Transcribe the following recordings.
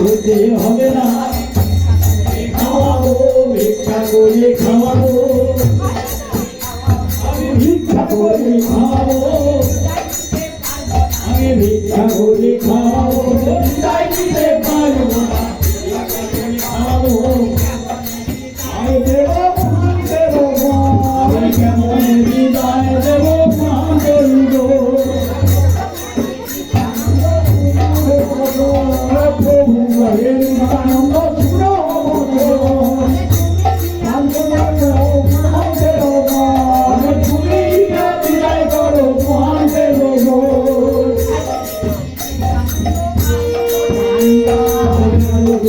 হতে হবে না। খাওয়াবো, ভিক্ষা করে খাওয়াবো। আমি ভিক্ষা করে খাওয়াবো। আমি ভিক্ষা করে খাওয়াবো।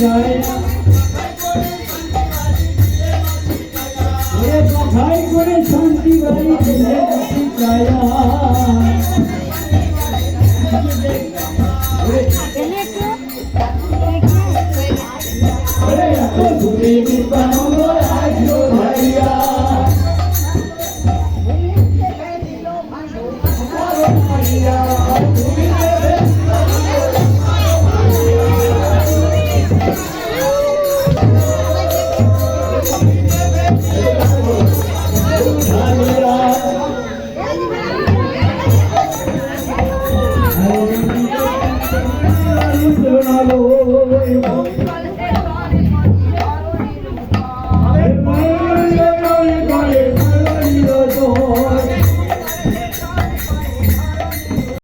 जाए। अरे बधाई करे शांति वाली ज़िले जाया ভাইয়া